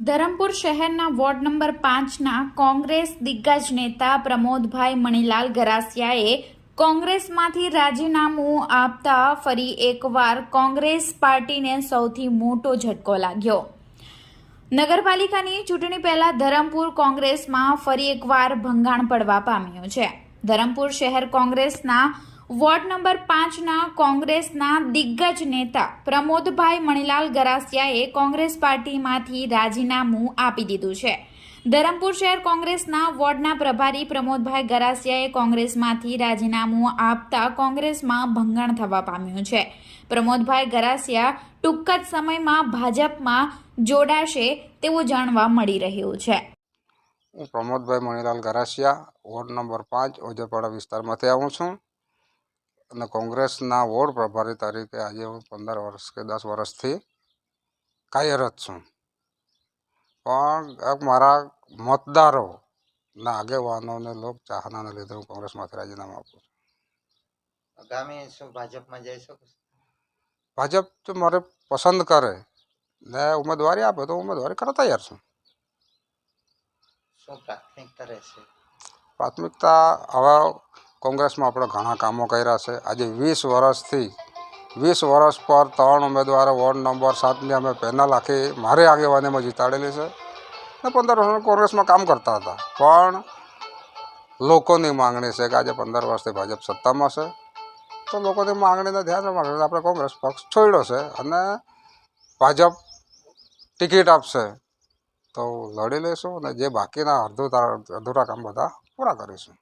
ધરમપુર શહેરના ward number પાંચના કોંગ્રેસ દિગ્ગજ નેતા પ્રમોદભાઈ મણીલાલ ગરાસિયાએ કોંગ્રેસમાંથી રાજીનામું આપતા ફરી એકવાર કોંગ્રેસ પાર્ટીને સૌથી મોટો ઝટકો લાગ્યો. નગરપાલિકાની ચૂંટણી પહેલા ધરમપુર કોંગ્રેસમાં ફરી એકવાર ભંગાણ પડવા પામ્યું છે. ધરમપુર શહેર કોંગ્રેસના વોર્ડ નંબર પાંચના કોંગ્રેસના દિગ્ગજ નેતા પ્રમોદભાઈ મણીલાલ ગરાસિયાએ કોંગ્રેસ પાર્ટીમાંથી રાજીનામું આપી દીધું છે. ધરમપુર શહેર કોંગ્રેસના વોર્ડના પ્રભારી પ્રમોદભાઈ ગરાસિયાએ કોંગ્રેસમાંથી રાજીનામું આપતા કોંગ્રેસમાં ભંગાણ થવા પામ્યું છે. પ્રમોદભાઈ ગરાસિયા ટૂંક જ સમયમાં ભાજપમાં જોડાશે તેવું જાણવા મળી રહ્યું છે. પ્રમોદભાઈ મણિલાલ ગરાસિયા વોર્ડ નંબર પાંચ ઓજરપાડા વિસ્તારમાંથી આવું છું. અને કોંગ્રેસના વોર્ડ પ્રભારી તરીકે આજે હું પંદર વર્ષ કે દસ વર્ષથી કાર્યરત છું. પણ મારા મતદારોના આગેવાનોને લોક ચાહનાને લીધે હું કોંગ્રેસમાંથી રાજીનામું આપું છું. આગામી શું ભાજપમાં જઈ શકું ભાજપ જો મારે પસંદ કરે ને ઉમેદવારી આપે તો ઉમેદવારી કરવા તૈયાર છું. શું પ્રાથમિકતા રહેશે? પ્રાથમિકતા હવે કોંગ્રેસમાં આપણે ઘણા કામો કર્યા છે. આજે વીસ વર્ષથી, વીસ વર્ષ પર ત્રણ ઉમેદવારો વોર્ડ નંબર સાતની અમે પેનલ આખી મારી આગેવાનીમાં જીતાડેલી છે ને પંદર વર્ષ કોંગ્રેસમાં કામ કરતા હતા. પણ લોકોની માંગણી છે કે આજે પંદર વર્ષથી ભાજપ સત્તામાં છે. તો લોકોની માગણીને ધ્યાનમાં રાખીને આપણે કોંગ્રેસ પક્ષ છોડ્યો છે અને ભાજપ ટિકિટ આપશે. તો લડી લઈશું અને જે બાકીના અડધું અધૂરા કામ બધા પૂરા કરીશું.